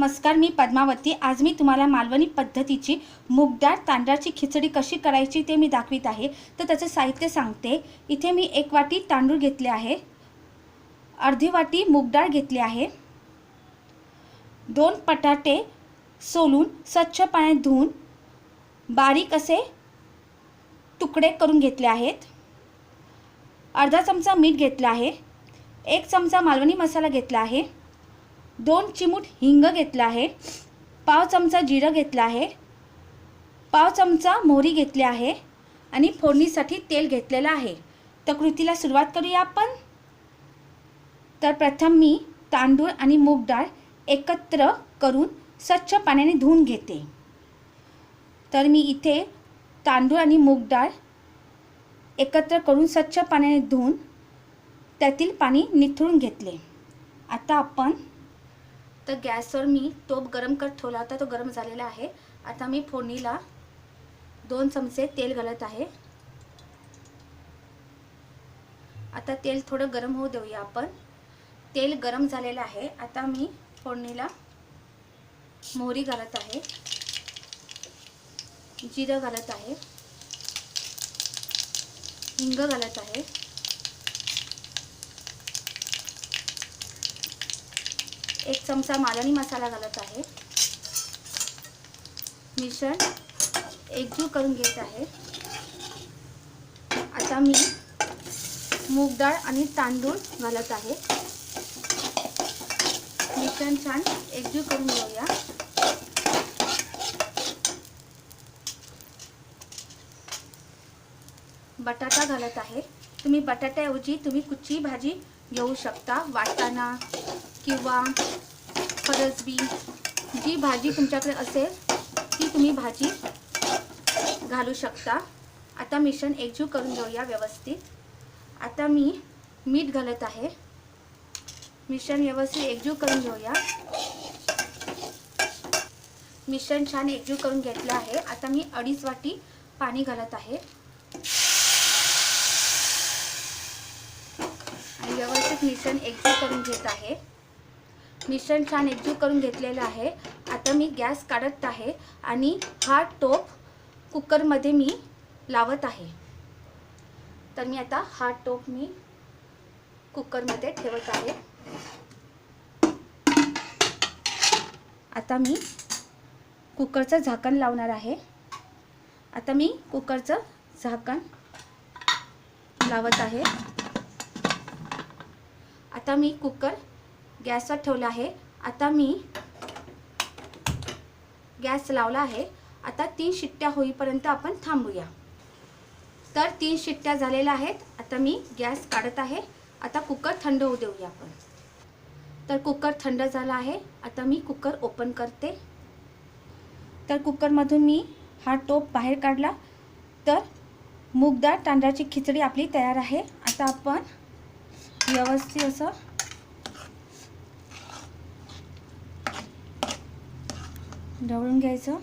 नमस्कार मी पद्मावती. आज मी तुम्हाला मालवणी पद्धतीची मूगडाळ तांदळाची खिचडी कशी करायची ते मी दाखवित आहे. तर त्याचं साहित्य सांगते. इथे मी एक वाटी तांदूळ घेतले आहे. अर्धी वाटी मूगडाळ घेतली आहे. दोन बटाटे सोलून स्वच्छ पाण्यात धुवून बारीक असे तुकडे करून घेतले आहेत. अर्धा चमचा मीठ घेतला आहे. एक चमचा मालवणी मसाला घेतला आहे. दोन चिमूट हिंग घेतला आहे. पाव चमचा जिरं घेतलं आहे. पाव चमचा मोहरी घेतली आहे आणि फोडणीसाठी तेल घेतलेलं आहे. तर कृतीला सुरुवात करूया आपण. तर प्रथम मी तांदूळ आणि मूग डाळ एकत्र करून स्वच्छ पाण्याने धुवून घेते. तर मी इथे तांदूळ आणि मूग डाळ एकत्र करून स्वच्छ पाण्याने धुवून त्यातील पाणी निथळून घेतले. आता आपण तर गॅसवर मी तोप गरम करत ठेवला होता तो गरम झालेला आहे. आता मी फोडणीला दोन चमचे तेल घालत आहे. आता तेल थोडं गरम होऊ देऊया आपण. तेल गरम झालेलं आहे. आता मी फोडणीला मोहरी घालत आहे. जिरं घालत आहे. हिंग घालत आहे. एक चमचा मालणी मसाला घालत आहे. मिश्रण एकजू करून घेत आहे. आता मी मूग डाळ आणि तांदूळ घालत आहे. मिश्रण छान एकजू करून घेऊया. बटाटा घालत आहे. तुम्ही बटाट्याऐवजी तुम्ही कुठची भाजी घेऊ शकता. वाटाणा किंवा फरसबी जी भाजी तुमच्याकडे असेल ती तुम्ही भाजी घालू शकता. आता मिश्रण एकजीव करून घेऊया व्यवस्थित. आता मी मीठ घालत आहे. मिश्रण व्यवस्थित एकजीव करून घेऊया. मिश्रण छान एकजीव करून घेतलं आहे. आता मी अडीच वाटी पाणी घालत आहे. आणि मिश्रण एकजीव करून घेत आहे. मिश्रण छान एकजीव करून घेतलेलं आहे. आता मी गॅस काढत आहे आणि हा टोप कुकरमध्ये मी लावत आहे. तर मी आता हा टोप मी कुकरमध्ये ठेवत आहे. आता मी कुकरचं झाकण लावणार आहे. आता मी कुकरचं झाकण लावत आहे. आता मी कुकर गॅसवर ठेवला आहे. आता मी गॅस लावला आहे. आता तीन शिट्ट्या होईपर्यंत आपण थांबूया. तर तीन शिट्ट्या झालेल्या आहेत. आता मी गॅस काढत आहे. आता कुकर थंड होऊ देऊया आपण. तर कुकर थंड झाला आहे. आता मी कुकर ओपन करते. तर कुकरमधून मी हा टोप बाहेर काढला. तर मूगडाळ तांदळाची खिचडी आपली तयार आहे. आता आपण व्यवस्थित असं. ढवळून घ्यायचं.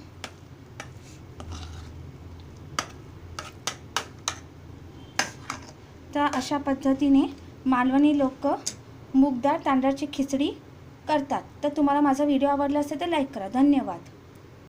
तर अशा पद्धतीने मालवणी लोक मूगडाळ तांदळाची खिचडी करतात. तर तुम्हाला माझा व्हिडिओ आवडला असेल तर लाईक करा. धन्यवाद.